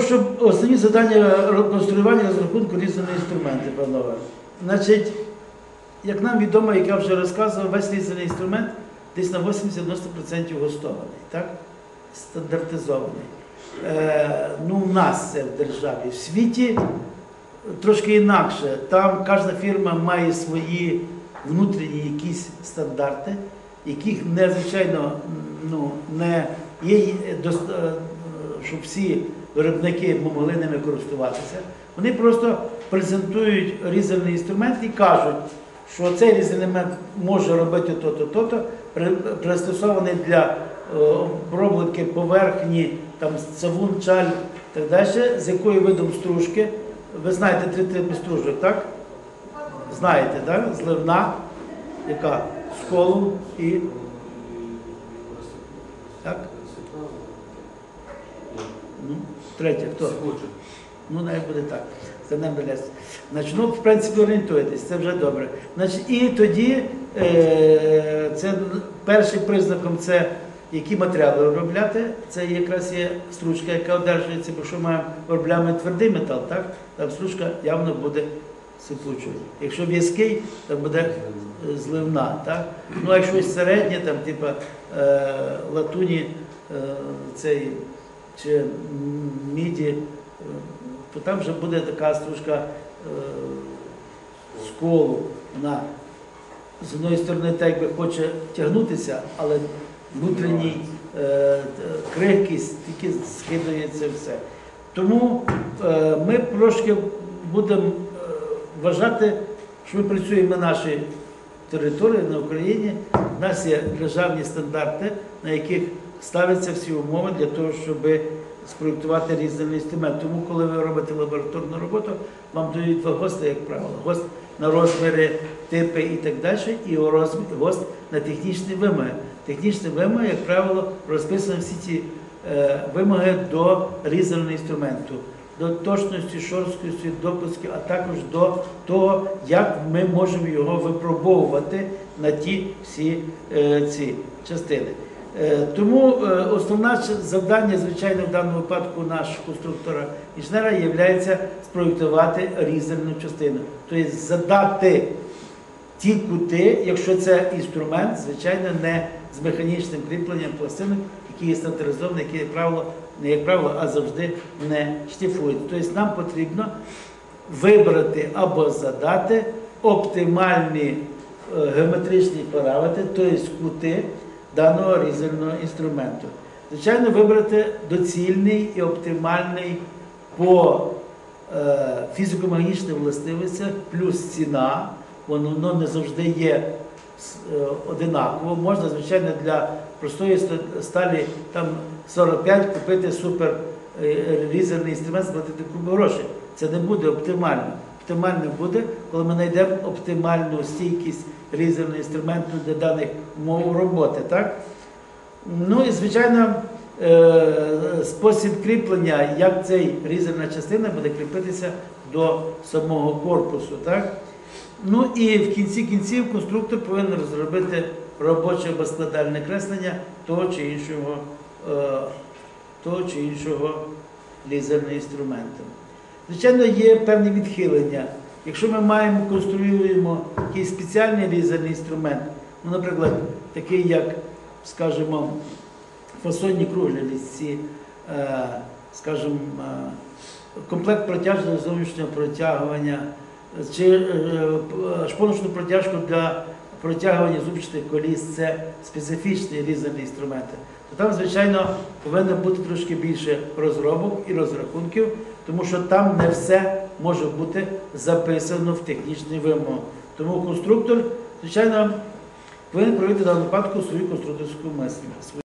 Щоб основні завдання конструювання розрахунку різані інструменти, панове. Значить, як нам відомо, як я вже розказував, весь різаний інструмент десь на 80-90% гостований, так? стандартизований. Е, ну, в нас це в державі. В світі трошки інакше. Там кожна фірма має свої внутрішні якісь стандарти, яких незвичайно ну, не є е, щоб всі виробники могли ними користуватися. Вони просто презентують різальний інструмент і кажуть, що цей різальний інструмент може робити то-то, то-то, пристосований для е, обробки поверхні, там цавун, чаль так далі, з якою видом стружки. Ви знаєте три типи стружок, так? Знаєте, так? Зливна, яка з колом і. Так? Ну, третя, хто? Ну, навіть буде так. Це не буде. Значить, ну, в принципі, орієнтуєтесь, це вже добре. Значить, і тоді е, це першим признаком це які матеріали виробляти. Це якраз є стружка, яка одержується, бо що ми виробляємо твердий метал, так? Там стружка явно буде сипучою. Якщо в'язкий, то буде е, зливна. Так? Ну, а якщо середнє, там, типу е, латуні, е, цей, чи міді, е, то там вже буде така стружка е, з колу. З одної сторони так якби хоче тягнутися, але внутрішній е, т- крихкість тільки скидує це все. Тому е, ми трошки будемо е, вважати, що ми працюємо на нашій території, на Україні. У нас є державні стандарти, на яких ставляться всі умови для того, щоб спроєктувати різний інструмент. Тому, коли ви робите лабораторну роботу, вам дають два ГОСТи, як правило. ГОСТ на розміри, типи і так далі, і ГОСТ на технічні вимоги. Технічні вимоги, як правило, розписані всі ці е, вимоги до різаного інструменту, до точності, шорсткості, допусків, а також до того, як ми можемо його випробовувати на ті всі е, ці частини. Е, Тому е, основне завдання, звичайно, в даному випадку нашого конструктора інженера є спроєктувати різальну частину, тобто задати ті кути, якщо це інструмент, звичайно, не з механічним кріпленням пластинок, які є стандартизовані, які, як правило, не як правило, а завжди не штифують. Тобто нам потрібно вибрати або задати оптимальні е, геометричні параметри, тобто кути даного різального інструменту. Звичайно, вибрати доцільний і оптимальний по е, фізико-магнічним властивостях, плюс ціна, воно, не завжди є е, одинаково. Можна, звичайно, для простої сталі там 45 купити супер е, різерний інструмент, сплатити купу грошей. Це не буде оптимально. Оптимально буде, коли ми знайдемо оптимальну стійкість різерного інструменту для даних умов роботи. Так? Ну і звичайно, е, спосіб кріплення, як цей різерна частина буде кріпитися до самого корпусу. Так? Ну і в кінці кінців конструктор повинен розробити робоче або складальне креслення того чи іншого, е, того чи іншого лізерного інструменту. Звичайно, є певні відхилення. Якщо ми маємо, конструюємо якийсь спеціальний різерний інструмент, ну, наприклад, такий як, скажімо, фасонні круглі лісці, е, скажімо, е, комплект протяжного зовнішнього протягування, чи е, шпоночну протяжку для протягування зубчатих коліс це специфічні різані інструменти. То там, звичайно, повинно бути трошки більше розробок і розрахунків, тому що там не все може бути записано в технічні вимоги. Тому конструктор, звичайно, повинен провести в даному випадку свою конструкторську мислення.